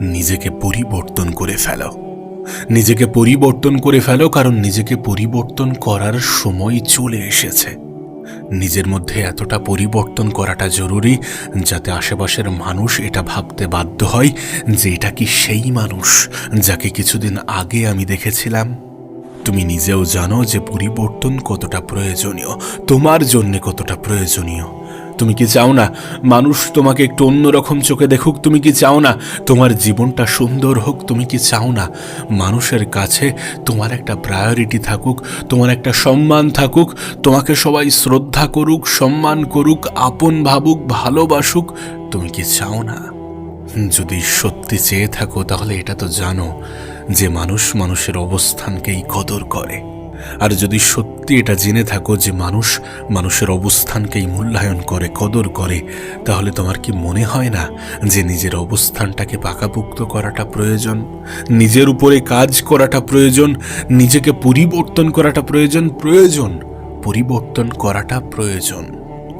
নিজেকে পরিবর্তন করে ফেলো। নিজেকে পরিবর্তন করে ফেলো কারণ নিজেকে পরিবর্তন করার সময় চলে এসেছে। নিজের মধ্যে এতটা পরিবর্তন করাটা জরুরি যাতে আশেপাশের মানুষ এটা ভাবতে বাধ্য হয় যে এটা কি সেই মানুষ যাকে কিছুদিন আগে আমি দেখেছিলাম। তুমি নিজেও জানো যে পরিবর্তন কতটা প্রয়োজনীয়, তোমার জন্য কতটা প্রয়োজনীয়। তুমি কি চাও না? মানুষ তোমাকে একটু অন্যরকম চোখে দেখুক, তুমি কি চাও না? তোমার জীবনটা সুন্দর হোক, তুমি কি চাও না? মানুষের কাছে তোমার একটা প্রায়োরিটি থাকুক, তোমার একটা সম্মান থাকুক, তোমাকে সবাই শ্রদ্ধা করুক, সম্মান করুক, আপন ভাবুক, ভালোবাসুক, তুমি কি চাও না? যদি সত্যি চেয়ে থাকো তাহলে এটা তো জানো যে মানুষ মানুষের অবস্থানকেই কদর করে। আর যদি সত্যি এটা জেনে থাকো যে মানুষ মানুষের অবস্থানকেই মূল্যায়ন করে, কদর করে, তাহলে তোমার কি মনে হয় না যে নিজের অবস্থানটাকে পাকাপুক্ত করাটা প্রয়োজন? নিজের উপরে কাজ করাটা প্রয়োজন? নিজেকে পরিবর্তন করাটা প্রয়োজন? প্রয়োজন। পরিবর্তন করাটা প্রয়োজন।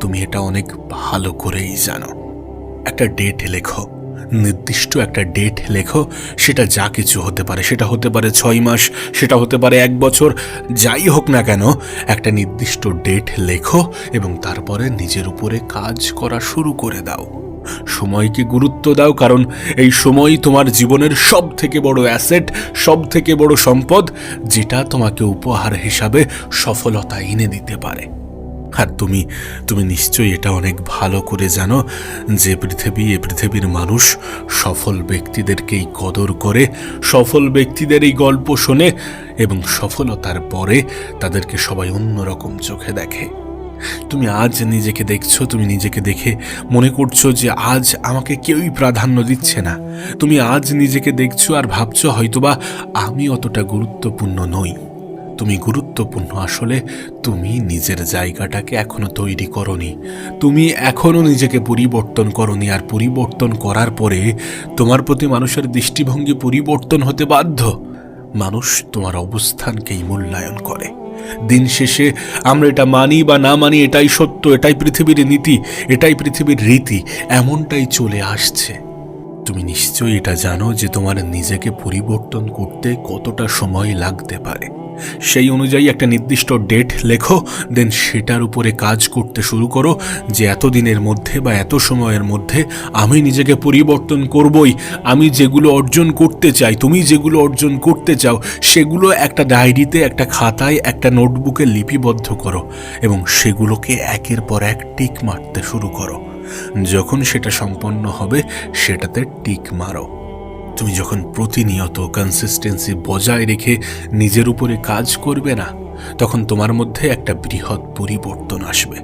তুমি এটা অনেক ভালো করেই জানো। একটা ডেট লেখো। নির্দিষ্ট একটা ডেট লেখো, সেটা যা কিছু হতে পারে। সেটা হতে পারে ছয় মাস, সেটা হতে পারে এক বছর, যাই হোক না কেন, একটা নির্দিষ্ট ডেট লেখো এবং তারপরে নিজের উপরে কাজ করা শুরু করে দাও। সময়কে গুরুত্ব দাও, কারণ এই সময় তোমার জীবনের সব থেকে বড় অ্যাসেট সব থেকে বড় সম্পদ, যেটা তোমাকে উপহার হিসাবে সফলতা এনে দিতে পারে। আর তুমি তুমি নিশ্চয়ই এটা অনেক ভালো করে জানো যে পৃথিবী, এ পৃথিবীর মানুষ সফল ব্যক্তিদেরকেই কদর করে, সফল ব্যক্তিদের এই গল্প শোনে এবং সফলতার পরে তাদেরকে সবাই অন্যরকম চোখে দেখে। তুমি আজ নিজেকে দেখছ, তুমি নিজেকে দেখে মনে করছ যে আজ আমাকে কেউই প্রাধান্য দিচ্ছে না। তুমি আজ নিজেকে দেখছ আর ভাবছ হয়তোবা আমি অতটা গুরুত্বপূর্ণ নই। তুমি গুরুত্বপূর্ণ। আসলে তুমি নিজের জায়গাটাকে এখনও তৈরি করনি। তুমি এখনও নিজেকে পরিবর্তন করনি আর পরিবর্তন করার পরে তোমার প্রতি মানুষের দৃষ্টিভঙ্গি পরিবর্তন হতে বাধ্য। মানুষ তোমার অবস্থানকেই মূল্যায়ন করে। দিন শেষে আমরা এটা মানি বা না মানি, এটাই সত্য, এটাই পৃথিবীর নীতি, এটাই পৃথিবীর রীতি, এমনটাই চলে আসছে। তুমি নিশ্চয়ই এটা জানো যে তোমার নিজেকে পরিবর্তন করতে কতটা সময় লাগতে পারে। সেই অনুযায়ী একটা নির্দিষ্ট ডেট লেখো দেন সেটার উপরে কাজ করতে শুরু করো, যে এত দিনের মধ্যে বা এত সময়ের মধ্যে আমি নিজেকে পরিবর্তন করবই, আমি যেগুলো অর্জন করতে চাই, তুমি যেগুলো অর্জন করতে চাও, সেগুলো একটা ডায়েরিতে একটা খাতায়, একটা নোটবুকে লিপিবদ্ধ করো এবং সেগুলোকে একের পর এক টিক মারতে শুরু করো। যখন সেটা সম্পন্ন হবে, সেটাতে টিক মারো। তুমি যখন প্রতিনিয়ত কনসিস্টেন্সি বজায় রেখে নিজের উপরে কাজ করবে না, তখন তোমার মধ্যে একটা বৃহৎ পরিবর্তন আসবে।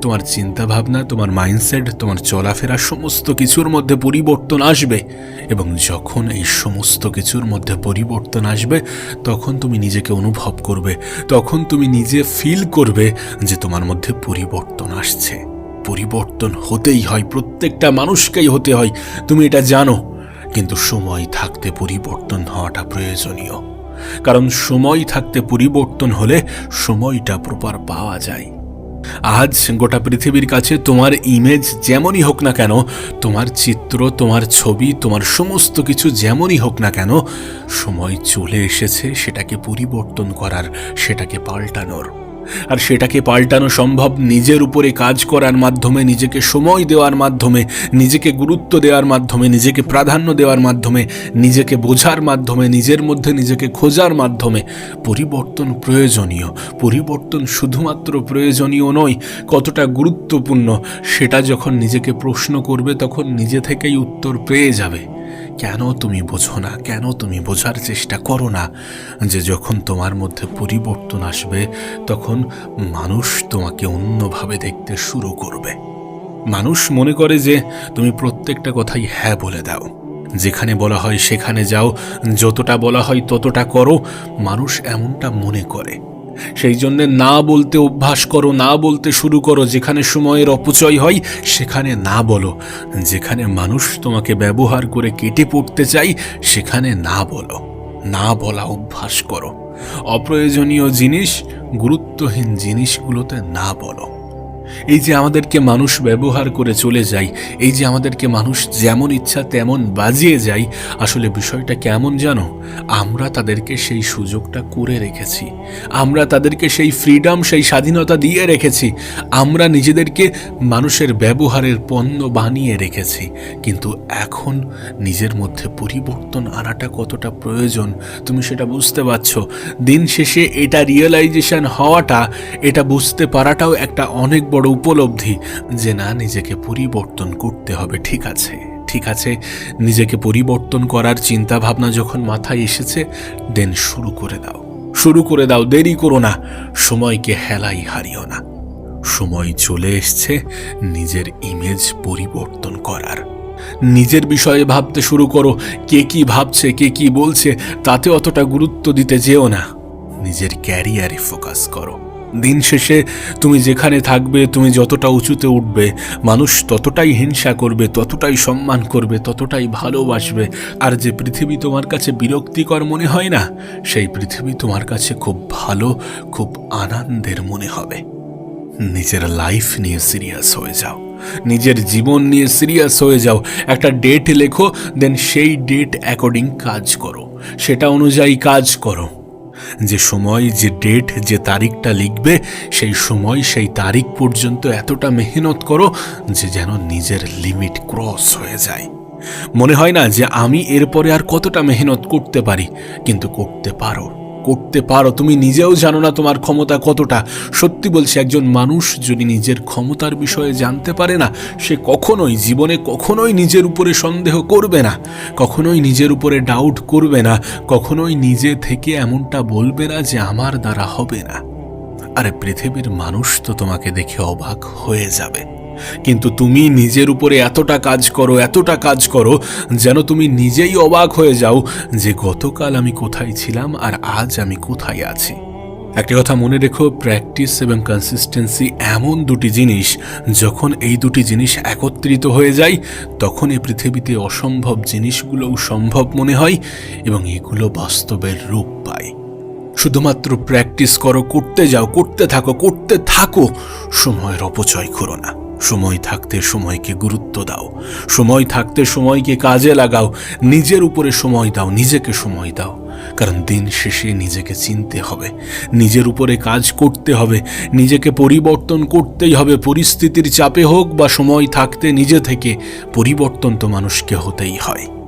তোমার চিন্তা ভাবনা তোমার মাইন্ডসেট তোমার চলাফেরা সমস্ত কিছুর মধ্যে পরিবর্তন আসবে এবং যখন এই সমস্ত কিছুর মধ্যে পরিবর্তন আসবে, তখন তুমি নিজেকে অনুভব করবে, তখন তুমি নিজে ফিল করবে যে তোমার মধ্যে পরিবর্তন আসছে। পরিবর্তন হতেই হয়, প্রত্যেকটা মানুষকেই হতে হয়। তুমি এটা জানো। কিন্তু সময় থাকতে পরিবর্তন হওয়াটা প্রয়োজনীয়। কারণ সময় থাকতে পরিবর্তন হলে সময়টা প্রপার পাওয়া যায়। আজ গোটা পৃথিবীর কাছে তোমার ইমেজ যেমনই হোক না কেন, তোমার চিত্র, তোমার ছবি, তোমার সমস্ত কিছু যেমনই হোক না কেন, সময় চলে এসেছে সেটাকে পরিবর্তন করার, সেটাকে পাল্টানোর। আর সেটাকে পাল্টানো সম্ভব নিজের উপরে কাজ করার মাধ্যমে, নিজেকে সময় দেওয়ার মাধ্যমে, নিজেকে গুরুত্ব দেওয়ার মাধ্যমে, নিজেকে প্রাধান্য দেওয়ার মাধ্যমে, নিজেকে বোঝার মাধ্যমে, নিজের মধ্যে নিজেকে খোঁজার মাধ্যমে। পরিবর্তন প্রয়োজনীয়। পরিবর্তন শুধুমাত্র প্রয়োজনীয় নয়, কতটা গুরুত্বপূর্ণ, সেটা যখন নিজেকে প্রশ্ন করবে তখন নিজে থেকেই উত্তর পেয়ে যাবে। কেন তুমি বোঝো না? কেন তুমি বোঝার চেষ্টা করো না যে যখন তোমার মধ্যে পরিবর্তন আসবে, তখন মানুষ তোমাকে অন্যভাবে দেখতে শুরু করবে। মানুষ মনে করে যে তুমি প্রত্যেকটা কথাই হ্যাঁ বলে দাও। যেখানে বলা হয় সেখানে যাও, যতটা বলা হয় ততটা করো। মানুষ এমনটা মনে করে। সেই জন্য না বলতে অভ্যাস করো, না বলতে শুরু করো। যেখানে সময়ের অপচয় হয়, সেখানে না বলো। যেখানে মানুষ তোমাকে ব্যবহার করে কেটে পড়তে চাই সেখানে না বলো। না বলা অভ্যাস করো। অপ্রয়োজনীয় জিনিস, গুরুত্বহীন জিনিসগুলোতে না বলো। এই যে আমাদেরকে মানুষ ব্যবহার করে চলে যায় এই যে আমাদেরকে মানুষ যেমন ইচ্ছা তেমন বাজিয়ে যায় আসলে বিষয়টা কেমন জানো? আমরা তাদেরকে সেই সুযোগটা করে রেখেছি। আমরা তাদেরকে সেই ফ্রিডম সেই স্বাধীনতা দিয়ে রেখেছি। আমরা নিজেদেরকে মানুষের ব্যবহারের পণ্য বানিয়ে রেখেছি। কিন্তু এখন নিজের মধ্যে পরিবর্তন আনাটা কতটা প্রয়োজন, তুমি সেটা বুঝতে পারছ? দিন শেষে এটা রিয়েলাইজেশন হওয়াটা, এটা বুঝতে পারাটাও একটা অনেক বড় উপলব্ধি যে না, নিজেকে পরিবর্তন করতে হবে, ঠিক আছে। ঠিক আছে, নিজেকে পরিবর্তন করার চিন্তা ভাবনা যখন মাথায় এসেছে দেন শুরু করে দাও। শুরু করে দাও, দেরি করো না, সময়কে হেলাই হারিও না। সময় চলে এসছে, নিজের ইমেজ পরিবর্তন করার। নিজের বিষয়ে ভাবতে শুরু করো, কে কি ভাবছে, কে কি বলছে, তাতে অতটা গুরুত্ব দিতে যেও না। নিজের ক্যারিয়ারে ফোকাস করো। দিন শেষে তুমি যেখানে থাকবে, তুমি যতটা উঁচুতে উঠবে, মানুষ ততটাই হিংসা করবে, ততটাই সম্মান করবে, ততটাই ভালোবাসবে। আর যে পৃথিবী তোমার কাছে বিরক্তিকর মনে হয় না, সেই পৃথিবী তোমার কাছে খুব ভালো, খুব আনন্দের মনে হবে। নিজের লাইফ নিয়ে সিরিয়াস হয়ে যাও। নিজের জীবন নিয়ে সিরিয়াস হয়ে যাও। একটা ডেট লেখো দেন সেই ডেট অ্যাকর্ডিং কাজ করো। সেটা অনুযায়ী কাজ করো। যে সময়, যে ডেট যে তারিখটা লিখবে, সেই সময়, সেই তারিখ পর্যন্ত এতটা মেহনত করো যে যেন নিজের লিমিট ক্রস হয়ে যায়। মনে হয় না যে আমি এরপরে আর কতটা মেহনত করতে পারি, কিন্তু করতে পারো। করতে পারো। তুমি নিজেও জানো না তোমার ক্ষমতা কতটা। সত্যি বলছি, একজন মানুষ যদি নিজের ক্ষমতার বিষয়ে জানতে পারে না, সে কখনোই জীবনে কখনোই নিজের উপরে সন্দেহ করবে না। কখনোই নিজের উপরে ডাউট করবে না। কখনোই নিজে থেকে এমনটা বলবে না যে আমার দ্বারা হবে না। আরে পৃথিবীর মানুষ তো তোমাকে দেখে অবাক হয়ে যাবে। কিন্তু তুমি নিজের উপরে এতটা কাজ করো, এতটা কাজ করো, যেন তুমি নিজেই অবাক হয়ে যাও যে গতকাল আমি কোথায় ছিলাম আর আজ আমি কোথায় আছি। একটা কথা মনে রেখো প্র্যাকটিস এবং কনসিস্টেন্সি এমন দুটি জিনিস, যখন এই দুটি জিনিস একত্রিত হয়ে যায়, তখন এই পৃথিবীতে অসম্ভব জিনিসগুলোও সম্ভব মনে হয় এবং এগুলো বাস্তবের রূপ পায়। শুধুমাত্র প্র্যাকটিস করো, করতে যাও, করতে থাকো করতে থাকো, সময়ের অপচয় করো না। সময় থাকতে সময়কে গুরুত্ব দাও। সময় থাকতে সময়কে কাজে লাগাও। নিজের উপরে সময় দাও, নিজেকে সময় দাও। কারণ দিন শেষে নিজেকে চিনতে হবে। নিজের উপরে কাজ করতে হবে। নিজেকে পরিবর্তন করতেই হবে। পরিস্থিতির চাপে হোক বা সময় থাকতে নিজে থেকে পরিবর্তন তো মানুষকে হতেই হয়।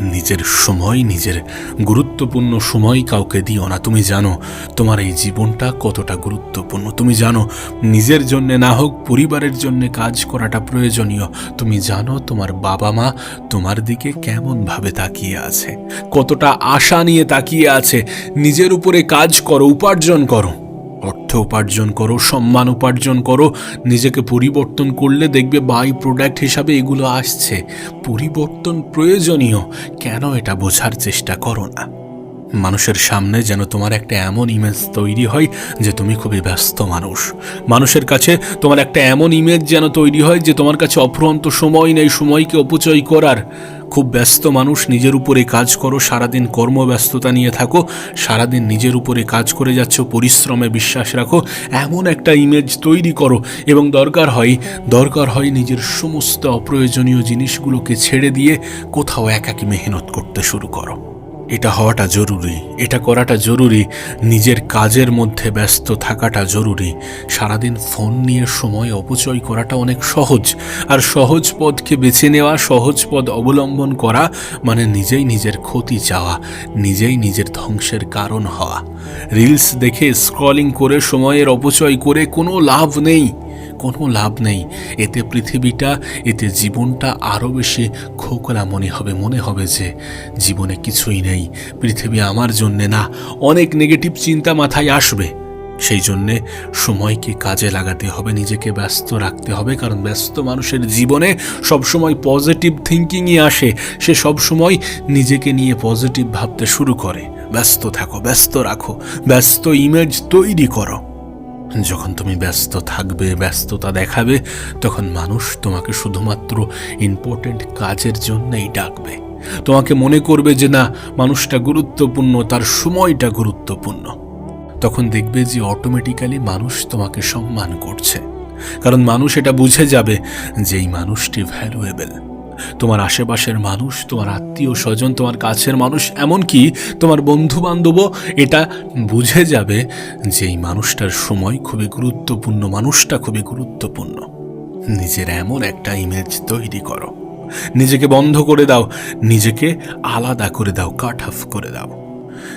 নিজের সময়, নিজের গুরুত্বপূর্ণ সময় কাউকে দিও না। তুমি জানো, তোমার এই জীবনটা কতটা গুরুত্বপূর্ণ। তুমি জানো, নিজের জন্য না হোক, পরিবারের জন্য কাজ করাটা প্রয়োজনীয়। তুমি জানো, তোমার বাবা মা তোমার দিকে কেমনভাবে তাকিয়ে আছে। কতটা আশা নিয়ে তাকিয়ে আছে। নিজের উপরে কাজ করো, উপার্জন করো। অর্থ উপার্জন করো, সম্মান উপার্জন করো, নিজেকে পরিবর্তন করলে দেখবে বাই প্রোডাক্ট হিসাবে এগুলো আসছে। পরিবর্তন প্রয়োজনীয়, কেন এটা বোঝার চেষ্টা করো না। মানুষের সামনে যেন তোমার একটা এমন ইমেজ তৈরি হয় যে তুমি খুবই ব্যস্ত মানুষ। মানুষের কাছে তোমার একটা এমন ইমেজ যেন তৈরি হয় যে তোমার কাছে অফুরন্ত সময় নেই, সময়কে অপচয় করার। খুব ব্যস্ত মানুষ, নিজের উপরে কাজ করো, সারাদিন কর্মব্যস্ততা নিয়ে থাকো, সারাদিন নিজের উপরে কাজ করে যাচ্ছ, পরিশ্রমে বিশ্বাস রাখো, এমন একটা ইমেজ তৈরি করো। এবং দরকার হয় দরকার হয় নিজের সমস্ত অপ্রয়োজনীয় জিনিসগুলোকে ছেড়ে দিয়ে কোথাও একাকি মেহনত করতে শুরু করো। এটা হওয়াটা জরুরি, এটা করাটা জরুরি, নিজের কাজের মধ্যে ব্যস্ত থাকাটা জরুরি। সারাদিন ফোন নিয়ে সময় অপচয় করাটা অনেক সহজ। আর সহজ পদকে বেছে নেওয়া, সহজ পদ অবলম্বন করা মানে নিজেই নিজের ক্ষতি চাওয়া, নিজেই নিজের ধ্বংসের কারণ হওয়া। রিলস দেখে, স্ক্রলিং করে, সময়ের অপচয় করে কোনো লাভ নেই। কোনো লাভ নেই। এতে পৃথিবীটা, এতে জীবনটা আরও বেশি খোকলা মনে হবে মনে হবে যে জীবনে কিছুই নেই। পৃথিবী আমার জন্যে না, অনেক নেগেটিভ চিন্তা মাথায় আসবে। সেই জন্যে সময়কে কাজে লাগাতে হবে, নিজেকে ব্যস্ত রাখতে হবে, কারণ ব্যস্ত মানুষের জীবনে সবসময় পজিটিভ থিঙ্কিংই আসে। সে সবসময় নিজেকে নিয়ে পজিটিভ ভাবতে শুরু করে। ব্যস্ত থাকো, ব্যস্ত রাখো, ব্যস্ত ইমেজ তৈরি করো। যখন তুমি ব্যস্ত থাকবে, ব্যস্ততা দেখাবে, তখন মানুষ তোমাকে শুধুমাত্র ইম্পর্টেন্ট কাজের জন্যই ডাকবে। তোমাকে মনে করবে যে, না, মানুষটা গুরুত্বপূর্ণ, তার সময়টা গুরুত্বপূর্ণ। তখন দেখবে যে অটোমেটিক্যালি মানুষ তোমাকে সম্মান করছে। কারণ মানুষ এটা বুঝে যাবে যে, এই মানুষটি ভ্যালুয়েবল তোমার আশেপাশের মানুষ, তোমার আত্মীয় স্বজন, তোমার কাছের মানুষ, এমনকি তোমার বন্ধু বান্ধবও এটা বুঝে যাবে যে এই মানুষটার সময় খুবই গুরুত্বপূর্ণ, মানুষটা খুবই গুরুত্বপূর্ণ। নিজের এমন একটা ইমেজ তৈরি করো। নিজেকে বন্ধ করে দাও, নিজেকে আলাদা করে দাও, কাট অফ করে দাও।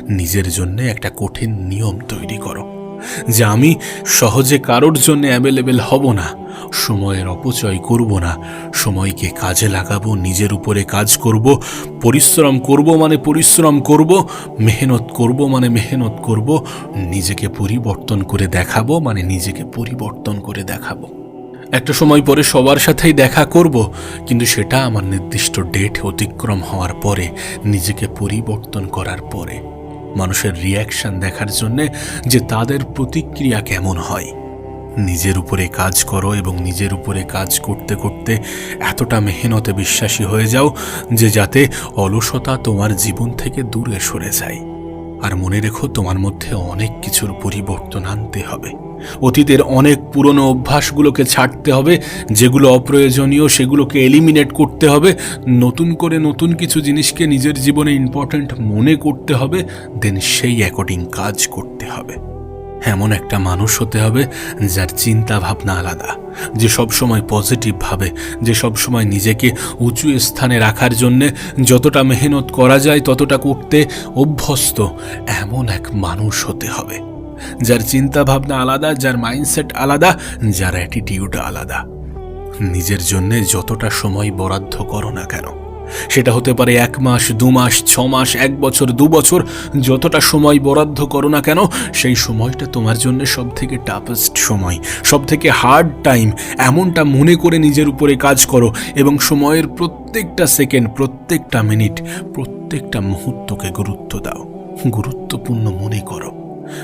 নিজের জন্য একটা কঠিন নিয়ম তৈরি করো। যে আমি সহজে কারোর জন্য অ্যাভেলেবেল হব না, সময়ের অপচয় করব না, সময়কে কাজে লাগাবো, নিজের উপরে কাজ করব, পরিশ্রম করব মানে পরিশ্রম করব, মেহনত করব মানে মেহনত করব, নিজেকে পরিবর্তন করে দেখাবো মানে নিজেকে পরিবর্তন করে দেখাবো। একটা সময় পরে সবার সাথেই দেখা করব, কিন্তু সেটা আমার নির্দিষ্ট ডেট অতিক্রম হওয়ার পরে, নিজেকে পরিবর্তন করার পরে। মানুষের রিয়াকশন দেখার জন্যে যে তাদের প্রতিক্রিয়া কেমন হয়। নিজের উপরে কাজ করো এবং নিজের উপরে কাজ করতে করতে এতটা মেহনতে বিশ্বাসী হয়ে যাও যে যাতে অলসতা তোমার জীবন থেকে দূরে সরে যায়। আর মনে রেখো তোমার মধ্যে অনেক কিছুর পরিবর্তন আনতে হবে। অতীতের অনেক পুরনো অভ্যাসগুলোকে ছাড়তে হবে, যেগুলো অপ্রয়োজনীয় সেগুলোকে এলিমিনেট করতে হবে, নতুন করে নতুন কিছু জিনিসকে নিজের জীবনে ইম্পর্ট্যান্ট মনে করতে হবে দেন সেই অ্যাকর্ডিং কাজ করতে হবে। এমন একটা মানুষ হতে হবে যার চিন্তা ভাবনা আলাদা, যে সব সময় পজিটিভ ভাবে, যে সব সময় নিজেকে উঁচু স্থানে রাখার জন্যে যতটা মেহনত করা যায় ততটা করতে অভ্যস্ত, এমন এক মানুষ হতে হবে। যার চিন্তা ভাবনা আলাদা, যার মাইন্ডসেট আলাদা, যার অ্যাটিটিউড আলাদা। নিজের জন্যে যতটা সময় বরাদ্দ করো না কেন, সেটা হতে পারে এক মাস, দু মাস, ছ মাস, এক বছর, দু বছর, যতটা সময় বরাদ্দ করো না কেন, সেই সময়টা তোমার জন্য সব থেকে টাফেস্ট সময় সব থেকে হার্ড টাইম এমনটা মনে করে নিজের উপরে কাজ করো এবং সময়ের প্রত্যেকটা সেকেন্ড প্রত্যেকটা মিনিট প্রত্যেকটা মুহূর্তকে গুরুত্ব দাও। গুরুত্বপূর্ণ মনে করো।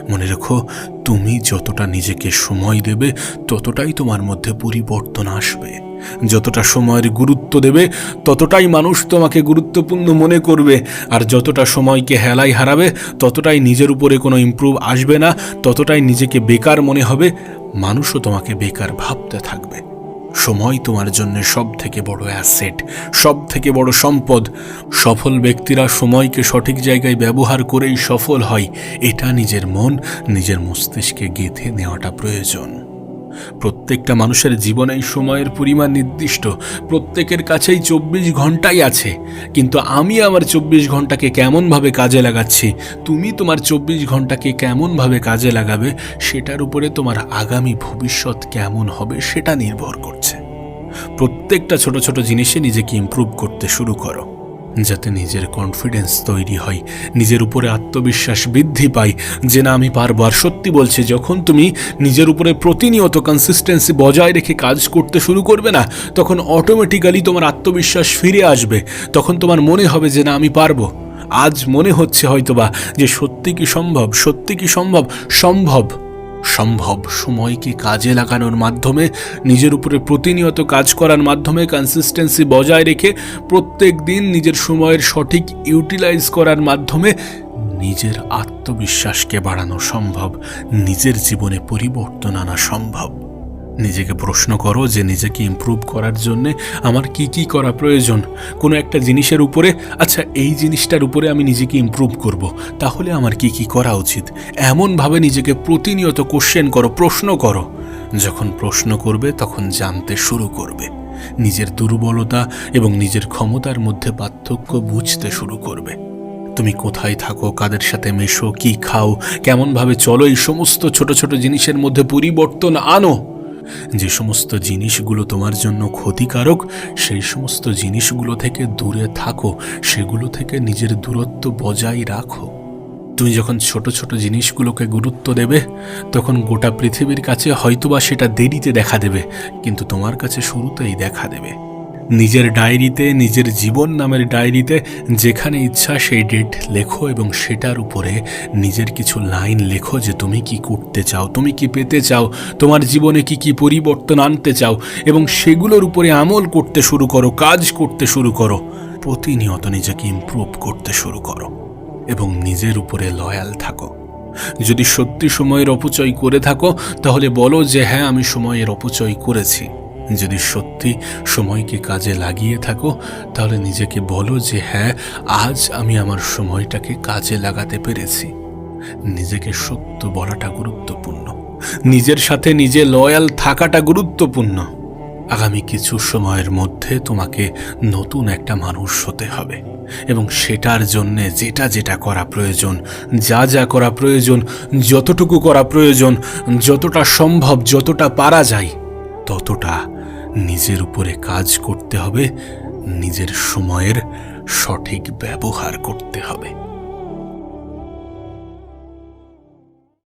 মনে রেখো, তুমি যতটা নিজেকে সময় দেবে, ততটাই তোমার মধ্যে পরিবর্তন আসবে। যতটা সময়ের গুরুত্ব দেবে, ততটাই মানুষ তোমাকে গুরুত্বপূর্ণ মনে করবে। আর যতটা সময়কে হেলাই হারাবে, ততটাই নিজের উপরে কোনো ইমপ্রুভ আসবে না, ততটাই নিজেকে বেকার মনে হবে। মানুষও তোমাকে বেকার ভাবতে থাকবে। সময় তোমার জন্য সব থেকে বড় অ্যাসেট সব থেকে বড় সম্পদ। সফল ব্যক্তিরা সময়কে সঠিক জায়গায় ব্যবহার করেই সফল হয়। এটা নিজের মন, নিজের মস্তিষ্কে গেঁথে নেওয়াটা প্রয়োজন। প্রত্যেকটা মানুষের জীবনে সময়ের পরিমাণ নির্দিষ্ট। প্রত্যেকের কাছেই চব্বিশ ঘন্টাই আছে। কিন্তু আমি আমার চব্বিশ ঘন্টাকে কেমনভাবে কাজে লাগাচ্ছি? তুমি তোমার চব্বিশ ঘন্টাকে কেমনভাবে কাজে লাগাবে? সেটার উপরে তোমার আগামী ভবিষ্যৎ কেমন হবে সেটা নির্ভর করছে। প্রত্যেকটা ছোট ছোট জিনিসে নিজেকে ইমপ্রুভ করতে শুরু করো। যাতে নিজের কনফিডেন্স তৈরি হয়, নিজের উপরে আত্মবিশ্বাস বৃদ্ধি পায়। যে না, আমি পারব আর সত্যি বলছে, যখন তুমি নিজের উপরে প্রতিনিয়ত কনসিস্টেন্সি বজায় রেখে কাজ করতে শুরু করবে না, তখন অটোমেটিক্যালি তোমার আত্মবিশ্বাস ফিরে আসবে। তখন তোমার মনে হবে যে, না, আমি পারব। আজ মনে হচ্ছে হয়তোবা যে, সত্যি কি সম্ভব? সত্যি কি সম্ভব? সম্ভব। সম্ভব সময়কে কাজে লাগানোর মাধ্যমে, নিজের উপরে প্রতিনিয়ত কাজ করার মাধ্যমে কনসিস্টেন্সি বজায় রেখে প্রত্যেক দিন নিজের সময়ের সঠিক ইউটিলাইজ করার মাধ্যমে নিজের আত্মবিশ্বাসকে বাড়ানো সম্ভব, নিজের জীবনে পরিবর্তন আনা সম্ভব। নিজেকে প্রশ্ন করো যে নিজেকে ইমপ্রুভ করার জন্যে আমার কি কি করা প্রয়োজন? কোনো একটা জিনিসের উপরে আচ্ছা এই জিনিসটার উপরে আমি নিজেকে ইমপ্রুভ করব, তাহলে আমার কি কি করা উচিত? এমনভাবে নিজেকে প্রতিনিয়ত কোশ্চেন করো, প্রশ্ন করো। যখন প্রশ্ন করবে, তখন জানতে শুরু করবে। নিজের দুর্বলতা এবং নিজের ক্ষমতার মধ্যে পার্থক্য বুঝতে শুরু করবে। তুমি কোথায় থাকো, কাদের সাথে মেশো, কি খাও, কেমনভাবে চলো, এই সমস্ত ছোট ছোট জিনিসের মধ্যে পরিবর্তন আনো। যে সমস্ত জিনিসগুলো তোমার জন্য ক্ষতিকারক, সেই সমস্ত জিনিসগুলো থেকে দূরে থাকো, সেগুলো থেকে নিজের দূরত্ব বজায় রাখো। তুমি যখন ছোট ছোট জিনিসগুলোকে গুরুত্ব দেবে, তখন গোটা পৃথিবীর কাছে হয়তোবা সেটা দেরিতে দেখা দেবে, কিন্তু তোমার কাছে শুরুতেই দেখা দেবে। নিজের ডায়েরিতে, নিজের জীবন নামের ডায়েরিতে যেখানে ইচ্ছা সেই ডেট লেখো এবং সেটার উপরে নিজের কিছু লাইন লেখো যে তুমি কি করতে চাও, তুমি কি পেতে চাও, তোমার জীবনে কি কি পরিবর্তন আনতে চাও এবং সেগুলোর উপরে আমল করতে শুরু করো, কাজ করতে শুরু করো, প্রতিনিয়ত নিজেকে ইমপ্রুভ করতে শুরু করো এবং নিজের উপরে লয়াল থাকো। যদি সত্যি সময়ের অপচয় করে থাকো, তাহলে বলো যে হ্যাঁ আমি সময়ের অপচয় করেছি। যদি সত্যি সময়কে কাজে লাগিয়ে থাকো, তাহলে নিজেকে বলো যে হ্যাঁ আজ আমি আমার সময়টাকে কাজে লাগাতে পেরেছি। নিজেকে সত্য বলাটা গুরুত্বপূর্ণ। নিজের সাথে নিজে লয়াল থাকাটা গুরুত্বপূর্ণ। আগামী কিছু সময়ের মধ্যে তোমাকে নতুন একটা মানুষ হতে হবে এবং সেটার জন্যে যেটা যেটা করা প্রয়োজন, যা যা করা প্রয়োজন, যতটুকু করা প্রয়োজন, যতটা সম্ভব, যতটা পারা যায়, ততটা নিজের উপরে কাজ করতে হবে নিজের সময়ের সঠিক ব্যবহার করতে হবে।